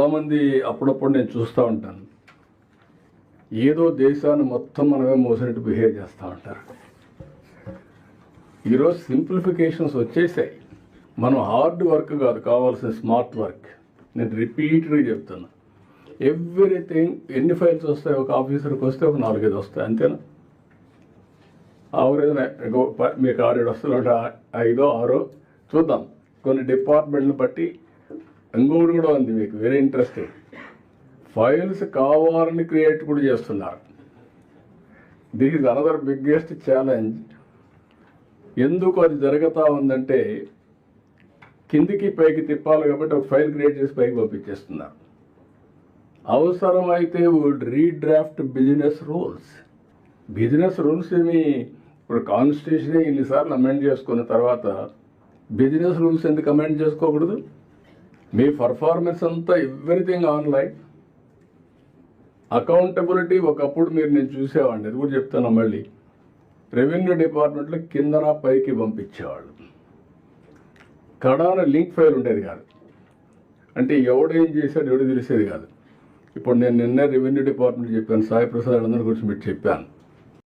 చాలామంది అప్పుడప్పుడు నేను చూస్తూ ఉంటాను. ఏదో దేశాన్ని మొత్తం మనమే మోసినట్టు బిహేవ్ చేస్తూ ఉంటారు. ఈరోజు సింప్లిఫికేషన్స్ వచ్చేసాయి. మనం హార్డ్ వర్క్ కాదు కావాల్సిన స్మార్ట్ వర్క్. నేను రిపీటెడ్గా చెప్తున్నా. ఎవ్రీథింగ్ ఎన్ని ఫైల్స్ వస్తాయి? ఒక ఆఫీసర్కి వస్తే ఒక నాలుగైదు వస్తాయి అంతేనా? ఆవరేజ్ మీకు ఆరేడు వస్తువులు ఐదో ఆరో. చూద్దాం. కొన్ని డిపార్ట్మెంట్ని బట్టి ఇంకొకటి కూడా ఉంది మీకు వెరీ ఇంట్రెస్టింగ్ ఫైల్స్ కావాలని క్రియేట్ కూడా చేస్తున్నారు. This is another biggest challenge ఎందుకు అది జరుగుతూ ఉందంటే కిందికి పైకి తిప్పాలి కాబట్టి ఒక ఫైల్ క్రియేట్ చేసి పైకి పంపించేస్తున్నారు. అవసరమైతే would redraft business rules business rules ఏమి? ఇప్పుడు కాన్స్టిట్యూషన్ ఇన్నిసార్లు అమెండ్ చేసుకున్న తర్వాత బిజినెస్ రూల్స్ ఎందుకు అమెండ్ చేసుకోకూడదు? మీ పర్ఫార్మెన్స్ అంతా ఎవ్రీథింగ్ ఆన్లైన్ అకౌంటబిలిటీ ఒకప్పుడు మీరు నేను చూసేవాడిని అది కూడా చెప్తాను మళ్ళీ. రెవెన్యూ డిపార్ట్మెంట్లో కిందన పైకి పంపించేవాళ్ళు. కడాన లింక్ ఫైల్ ఉండేది కాదు. అంటే ఎవడేం చేశాడు ఎవడు తెలిసేది కాదు. ఇప్పుడు నేను నిన్న రెవెన్యూ డిపార్ట్మెంట్ చెప్పాను సాయి ప్రసాద్ అందరి గురించి మీరు చెప్పాను.